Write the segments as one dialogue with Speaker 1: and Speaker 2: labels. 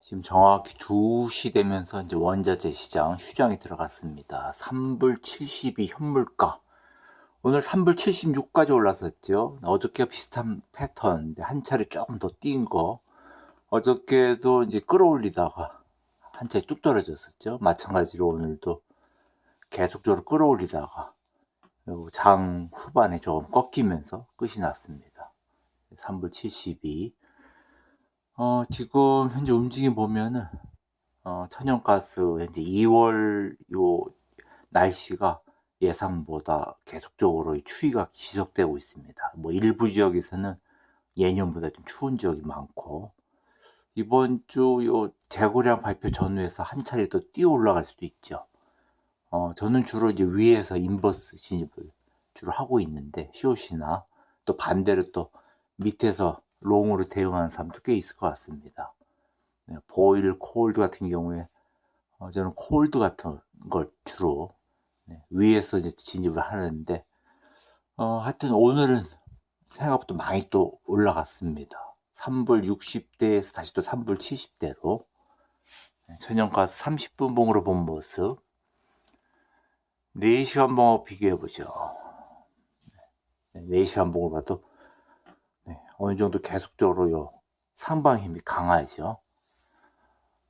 Speaker 1: 지금 정확히 2시 되면서 이제 원자재 시장 휴장이 들어갔습니다. 3불 72 현물가. 오늘 3불 76까지 올랐었죠. 어저께 비슷한 패턴, 한 차례 조금 더 뛴 거. 어저께도 이제 끌어올리다가 한 차례 뚝 떨어졌었죠. 마찬가지로 오늘도 계속적으로 끌어올리다가 장 후반에 조금 꺾이면서 끝이 났습니다. 3불 72. 어, 지금 현재 움직임 보면은 어, 천연가스 현재 2월 요 날씨가 예상보다 계속적으로 이 추위가 지속되고 있습니다. 뭐 일부 지역에서는 예년보다 좀 추운 지역이 많고 이번 주 요 재고량 발표 전후에서 한 차례 더 뛰어 올라갈 수도 있죠. 어, 저는 주로 이제 위에서 인버스 진입을 주로 하고 있는데 쇼시나 또 반대로 또 밑에서 롱으로 대응하는 사람도 꽤 있을 것 같습니다. 네, 보일 콜드 같은 경우에 어, 저는 콜드 같은 걸 주로 네, 위에서 이제 진입을 하는데 어, 하여튼 오늘은 생각보다 많이 또 올라갔습니다. 3불 60대에서 다시 또 3불 70대로 천연가스 30분 봉으로 본 모습 4시간 봉업 비교해 보죠. 4시간 봉을 봐도 네, 어느 정도 계속적으로 요 상방 힘이 강하죠.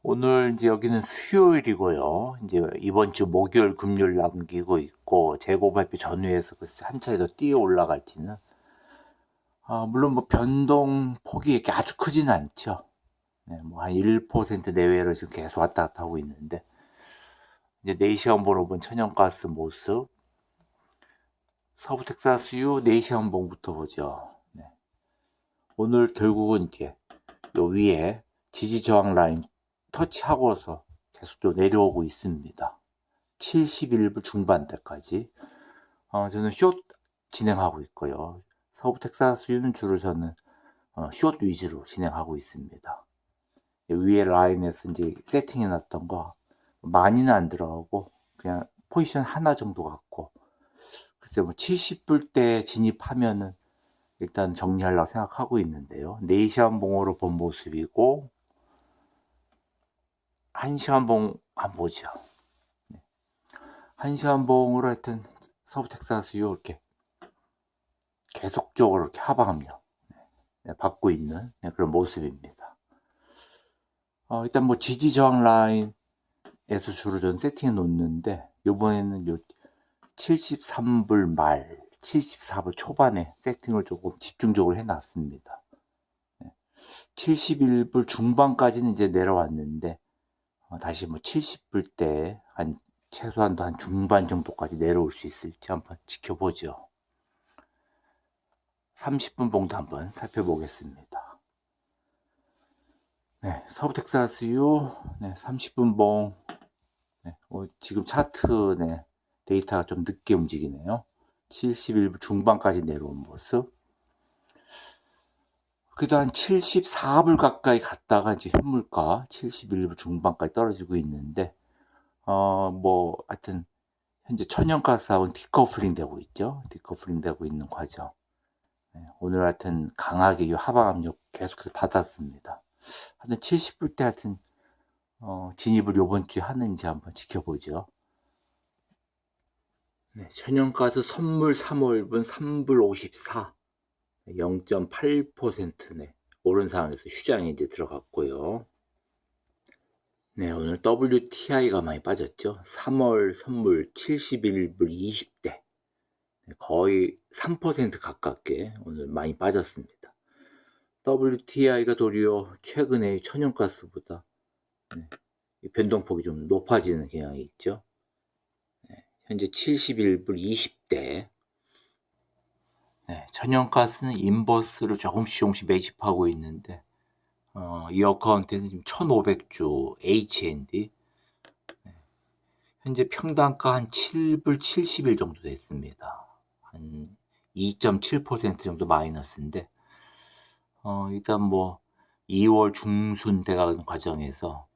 Speaker 1: 오늘 이제 여기는 수요일이고요. 이제 이번 주 목요일, 금요일 남기고 있고 재고 발표 전후에서 글쎄 한 차례 더 뛰어 올라갈지는 아, 물론 뭐 변동 폭이 이렇게 아주 크지는 않죠. 네, 뭐 한 1% 내외로 지금 계속 왔다 갔다 하고 있는데 이제 4시간 보러 본 천연가스 모습 서부 텍사스유 4시간 봉부터 보죠. 네. 오늘 결국은 이제 요 위에 지지 저항 라인 터치하고서 계속 또 내려오고 있습니다. 71부 중반대까지 어, 저는 숏 진행하고 있고요. 서부 텍사스 유는 주로 저는 어, 숏 위주로 진행하고 있습니다. 위에 라인에서 이제 세팅해 놨던 거 많이는 안 들어가고 그냥 포지션 하나 정도 갖고 글쎄 뭐 70불 때 진입하면은 일단 정리하려고 생각하고 있는데요. 4시간 봉으로 본 모습이고 1시간 봉 한번 보죠. 1시간 봉으로 하여튼 서부 텍사스유 이렇게 계속적으로 이렇게 하방압력 네, 받고 있는 네, 그런 모습입니다. 어, 일단 뭐 지지 저항 라인에서 주로 전 세팅해 놓는데 이번에는 요 73불 말 74불 초반에 세팅을 조금 집중적으로 해 놨습니다. 71불 중반까지는 이제 내려왔는데 어, 다시 뭐 70불 때 한 최소한도 한 중반 정도까지 내려올 수 있을지 한번 지켜보죠. 30분 봉도 한번 살펴보겠습니다. 네, 서부 텍사스유 네, 30분 봉 네, 어, 지금 차트 네, 데이터가 좀 늦게 움직이네요. 71분 중반까지 내려온 모습. 그래도 한 74불 가까이 갔다가 이제 현물가 71불 중반까지 떨어지고 있는데 어 뭐 하여튼 현재 천연가스하고는 디커플링 되고 있죠. 디커플링 되고 있는 과정. 네, 오늘 하여튼 강하게 이 하방 압력 계속해서 받았습니다. 하여튼 70불 때 하여튼 어, 진입을 요번 주에 하는지 한번 지켜보죠. 네, 천연가스 선물 3월분 3불 54 0.8%네 오른 상황에서 휴장이 이제 들어갔고요. 네 오늘 WTI가 많이 빠졌죠. 3월 선물 71불 20대 거의 3% 가깝게 오늘 많이 빠졌습니다. WTI가 도리어 최근에 천연가스보다 네, 변동폭이 좀 높아지는 경향이 있죠. 네, 현재 71불 20대 네, 천연가스는 인버스를 조금씩 조금씩 매집하고 있는데 어, 이 어카운트에는 지금 1500주 HND 네, 현재 평단가 한 7불 70일 정도 됐습니다. 한 2.7% 정도 마이너스인데 어, 일단 뭐 2월 중순 돼가는 과정에서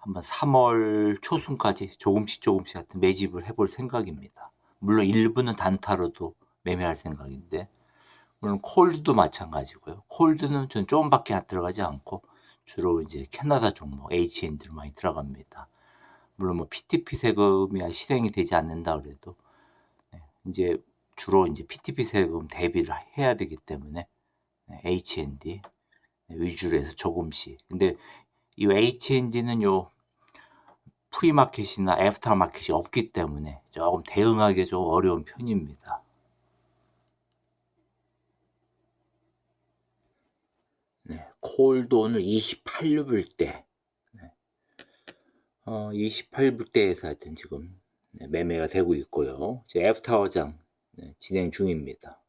Speaker 1: 한번 3월 초순까지 조금씩 조금씩 하여튼 매집을 해볼 생각입니다. 물론 일부는 단타로도 매매할 생각인데 물론 콜드도 마찬가지고요. 콜드는 전 조금밖에 들어가지 않고 주로 이제 캐나다 종목 H&D로 많이 들어갑니다. 물론 뭐 PTP 세금이 실행이 되지 않는다 그래도 네, 이제 주로 이제 PTP 세금 대비를 해야 되기 때문에 네, H&D 위주로 해서 조금씩. 근데 이 H&D는 요 프리마켓이나 애프터 마켓이 없기 때문에 조금 대응하기 좀 어려운 편입니다. 네, 콜도 오늘 28불대. 네. 어, 28불대에서 하여튼 지금 네, 매매가 되고 있고요. 이제 애프터장 네, 진행 중입니다.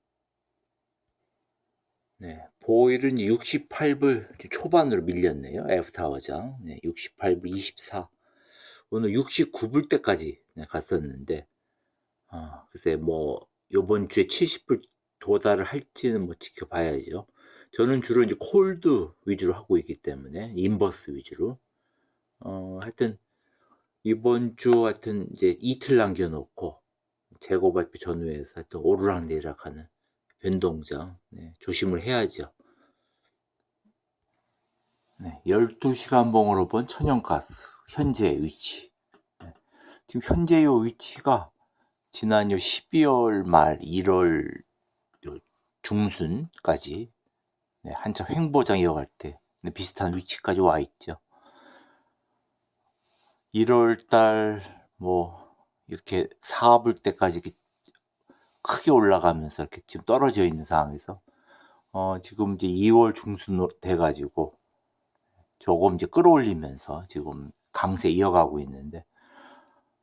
Speaker 1: 네, 보일은 68불 초반으로 밀렸네요. 애프터장 네, 68불 24. 오늘 69불대까지 갔었는데, 아, 글쎄 뭐 요번 주에 70불 도달을 할지는 뭐 지켜봐야죠. 저는 주로 이제 콜드 위주로 하고 있기 때문에 인버스 위주로. 어, 하여튼 이번 주 하여튼 이제 이틀 남겨놓고 재고 발표 전후에서 하여튼 오르락 내리락 하는 변동장 네, 조심을 해야죠. 네, 12시간 봉으로 본 천연가스 현재 위치. 네, 지금 현재 요 위치가 지난 요 12월 말 1월 요 중순까지 네, 한참 횡보장 이어갈 때 네, 비슷한 위치까지 와 있죠. 1월 달 뭐 이렇게 사업을 때까지 크게 올라가면서 이렇게 지금 떨어져 있는 상황에서 어, 지금 이제 2월 중순 돼가지고 조금 이제 끌어올리면서 지금 강세 이어가고 있는데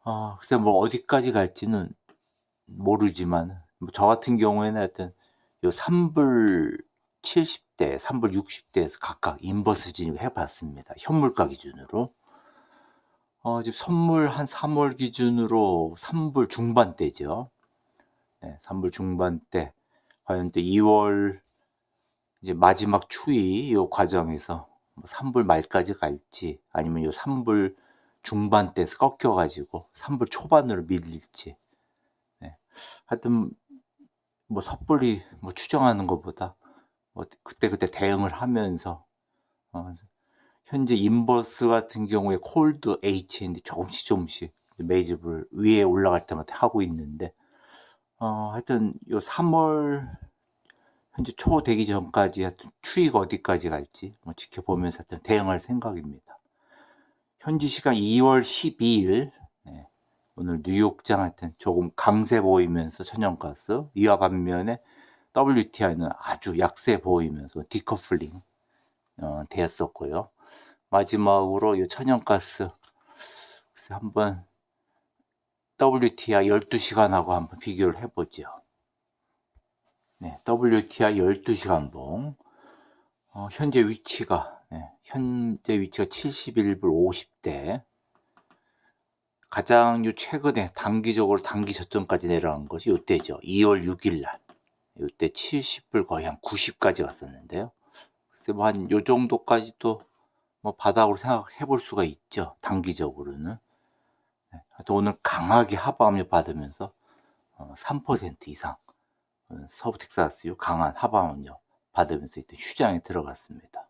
Speaker 1: 어, 글쎄 뭐 어디까지 갈지는 모르지만 뭐 저 같은 경우에는 하여튼 요 3불 70대, 3불 60대에서 각각 인버스 진입 해 봤습니다. 현물가 기준으로. 어, 지금 선물 한 3월 기준으로 3불 중반대죠. 네, 3불 중반대. 과연 또 2월 이제 마지막 추위 요 과정에서 뭐 3불 말까지 갈지 아니면 요 3불 중반대에서 꺾여 가지고 3불 초반으로 밀릴지. 네. 하여튼 뭐 섣불리 뭐 추정하는 것보다 뭐 그때 그때 대응을 하면서 어, 현재 인버스 같은 경우에 콜드 H&D 조금씩 조금씩 매집을 위에 올라갈 때마다 하고 있는데 어, 하여튼 요 3월 현재 초 되기 전까지 하여튼 추이가 어디까지 갈지 뭐 지켜보면서 하여튼 대응할 생각입니다. 현지 시간 2월 12일 네, 오늘 뉴욕장 하여튼 조금 강세 보이면서 천연가스 이와 반면에 WTI는 아주 약세 보이면서 디커플링 어, 되었었고요. 마지막으로 이 천연가스 한번 WTI 12시간하고 한번 비교를 해보죠. 네, WTI 12시간 봉 어, 현재 위치가 네, 현재 위치가 71불 50대 가장 요 최근에 단기적으로 단기 저점까지 내려간 것이 이때죠. 2월 6일 날. 이때 70불 거의 한 90까지 갔었는데요. 글쎄 뭐 한 요 정도까지도 뭐 바닥으로 생각해 볼 수가 있죠. 단기적으로는. 네, 하여튼 오늘 강하게 하방압력 받으면서 어, 3% 이상 어, 서부 텍사스요 강한 하방압력 받으면서 휴장에 들어갔습니다.